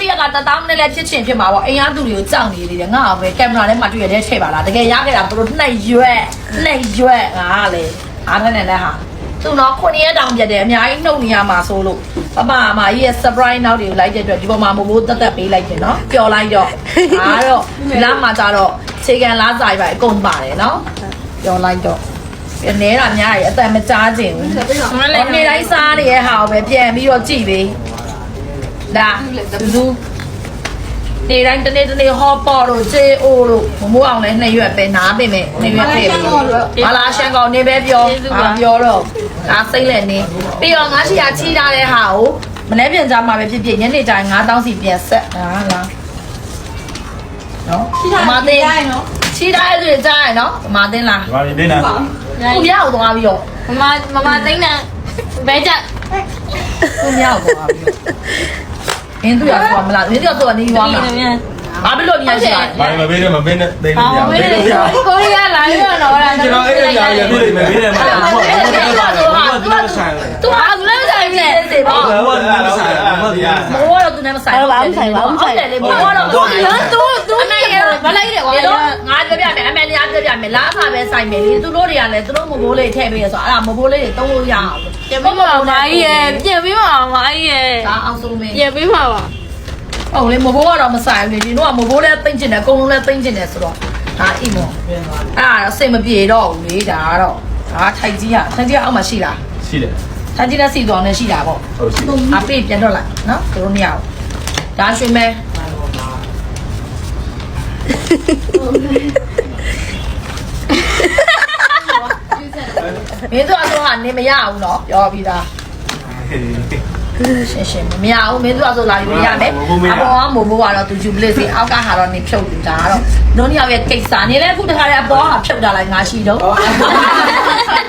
တရက်ကတတောင်းနဲ့လည်းဖြစ်ချင်ဖြစ်မှာပေါ့အိမ်အားသူတွေကိုကြောက်နေသေးတယ်ငါ့ပဲကင်မရာထဲမှာတွေ့ရတဲ့ထည့်ပါလားတကယ်ရခဲ့တာသူတို့နှိပ်ရွက်နှိပ်ရွက်ငါကလေအားနဲ့လည်းဟာသူတော့ခုနှစ်ရက်တောင်ပြတ်တယ်အများကြီးနှုတ်နေရမှာဆိုလို့ပပအမကြီးရဲ့ surprise နောက်တွေကိုလိုက်တဲ့အတွက်ဒီပေါ်မှာမမိုးတက်တက်ပေးလိုက်တယ်နော်ပျော်လိုက်တော့အားတော့ဒီလားမှာကြတော့ခြေကန်လားစာပဲအကုန်ပါတယ်နော်ပျော်လိုက်တော့ပြနေတာများရအတန်မကြားခြင်းဘူးမလေလေးနေတိုင်းစားနေရဟာကိုပဲပြန်ပြီးတော့ကြည့်ပေး ဒါသူနေတိုင်းတနေ့တနေ့ဟောပေါ်လို့ချေအိုးလို့မမိုးအောင်လဲနှစ်ရွက်ပဲနားပင်မဲ့နှစ်ရွက်ထည့်ပြီးဟာလာရှန်ကောင်နေပဲပြောဟာပြောတော့ဒါစိတ်လက်နေပြီးတော့ငါရှိရချီထားတဲ့ဟာကိုမနေ့ပြန်ကြမှာပဲဖြစ်ဖြစ်ညနေတိုင်း9000စီပြန်ဆက်ဟာလားနော်မသိနော်ချီထားရဆိုကြားရနော်မသိလားဒီမှာနေနေသူမြောက်သွားပြီးတော့မမမမသိန်းနဲ့ဘဲချက် သူမြောက်သွားပြီးတော့အင်းသူရသွားမလားမင်းတို့ကတော့နေရွာမှာဘာဖြစ်လို့နေရရှိလဲဘာမပေးနဲ့မပေးနဲ့သိနေကြပေးလို့ရကိုရီးယားလာပြီးတော့တော့ကျွန်တော်အဲ့ဒါရရပေးမယ်ပေးတယ်မလားဟုတ်တယ်ဟုတ်တယ်ဟုတ်တယ်ဆိုင်သူဟာသူလည်းဆိုင်ပြီစေပါဟုတ်တယ်ဟုတ်တယ်ဆိုင်ဟုတ်တယ်မိုးတော့သူနဲ့မဆိုင်ဟုတ်တယ်လေမိုးတော့သူသူသူနဲ့ရ မလိုက်တယ်ကွာတော့ငါပြောပြမယ်အမေလည်းပြောပြမယ်လားခါပဲဆိုင်မယ်လေသူတို့တွေကလည်းသူတို့မဘိုးလေးထည့်ပေးရဆိုအဲ့ဒါမဘိုးလေးတွေတုံးလို့ရအောင်ပြင်ပြီးမှာမကြီးရဲ့ပြင်ပြီးမှာမကြီးရဲ့ဒါအောင်ဆုံးမင်းပြင်ပြီးမှာပါဟုတ်လေမဘိုးကတော့မဆိုင်ဘူးလေဒီတော့မဘိုးလည်းသိမ့်ကျင်တယ်အကုန်လုံးလည်းသိမ့်ကျင်တယ်ဆိုတော့ဒါအိမ်မောအဲ့ဒါတော့စိတ်မပြေတော့ဘူးလေဒါကတော့ဒါထိုက်ကြီးอ่ะထိုက်ကြီးကအောက်မှာရှိလားရှိတယ်ထိုက်ကြီးနဲ့စီသွားနေရှိတာပေါ့ဟုတ်ရှိတယ်အဖေပြန်တော့လိုက်နော်သူတို့နှစ်ယောက်ဒါရွှေမဲ မင်းတို့အဆိုဟာနေမရဘူးနော်ပြောပြီးသားရှင်းရှင်းမရဘူးမင်းတို့အဆိုလာယူရမယ်အပေါ်ကမိုးဘိုးကတော့သူဂျူပလစ်စီအောက်ကဟာတော့နေဖြုတ်သူဒါကတော့တို့နှစ်ယောက်ရဲ့ကိစ္စနေလဲအခုတခါတည်းအပေါ်ကဖြုတ်တာလိုက်ငါရှိတော့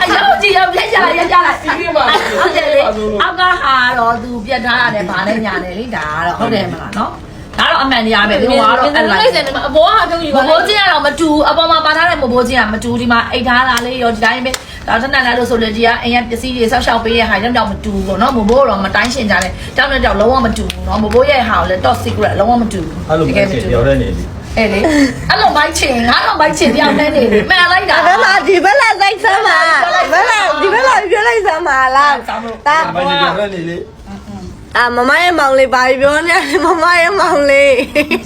အယောကြည့်ရောက်ပြက်ကြလိုက်ရက်ကြလိုက်ဟုတ်တယ်လေအောက်ကဟာတော့သူပြက်ထားတာနဲ့ဗာနဲ့ညာနဲ့လေဒါကတော့ဟုတ်တယ်မလားနော် ဒါတော့အမှန်တရားပဲဒီမှာတော့အဲ့လိုက်စင်အဘောဟာပြုတ်ယူမဘိုးချင်းကတော့မတူအပေါ်မှာပါထားတဲ့မဘိုးချင်းကမတူဒီမှာအိတ်ထားတာလေးရောဒီတိုင်းပဲဒါထက်နဲ့လို့ဆိုလို့ဒီကအိမ်ရပစ္စည်းတွေဆောက်ရှောက်ပေးတဲ့ဟာကြောင့်တော့မတူဘူးပေါ့နော်မဘိုးတော့မတိုင်းရှင်ကြတယ်တောင်းတဲ့တောင်းလုံးဝမတူဘူးနော်မဘိုးရဲ့ဟာကိုလည်း top secret လုံးဝမတူဘူးအဲ့လိုပဲချင်ပြောတဲ့နေပြီအဲ့လေအဲ့လိုမိုက်ချင်ငါတော့မိုက်ချင်ပြောင်းနေနေမှန်လိုက်တာဘယ်မှာဒီဘက်လာစိုက်စမ်းမှာဘယ်လာဒီဘက်လာပြောလိုက်စမ်းမှာလားဒါဘာချင်ပြောတဲ့နေလေ အာမမရဲ့မောင်လေးဘာပြောနေလဲမမရဲ့မောင်လေး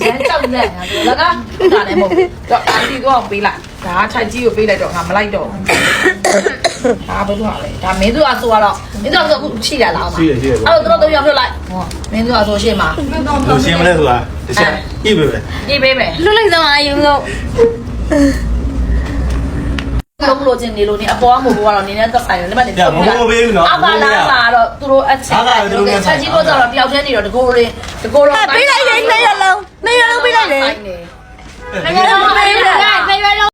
ဇန်ကြောက်လက်ငါတို့လကဒါလည်းမဟုတ်ဘူးတော့အာတီတော့ပေးလိုက်ဒါထိုက်ကြီးကိုပေးလိုက်တော့ငါမလိုက်တော့ဒါဘယ်လိုလဲဒါမင်းတို့အဆိုကတော့မင်းတို့အဆိုအခုရှိရလားရှိတယ်ရှိတယ်အဲ့တော့တို့ရောက်ပြလိုက်ဟောမင်းတို့အဆိုရှင်းမှာလူရှင်းမလဲဆိုတာတခြားဣပဲပဲကြည့်ပေးမယ်လွတ်လိုက်စမ်းမယူလို့ လုံးလို့ချင်းနေလို့နေအပေါ်ကမို့ဘောကတော့နေနဲ့သက်ဆိုင်တယ်လက်မနေညမမိုးပေးဘူးနော်အပါလာလာတော့သူတို့အချက်ချက်ကြီးတို့ဆိုတော့တယောက်တည်းနေတော့တကိုယ်ရင်းတကိုယ်တော့ပေးလိုက်တယ်နှစ်ရက်လုံးနှစ်ရက်လုံးပေးလိုက်တယ်ဆိုင်နေငါတော့ပေးလိုက်ငါရွယ်လုံး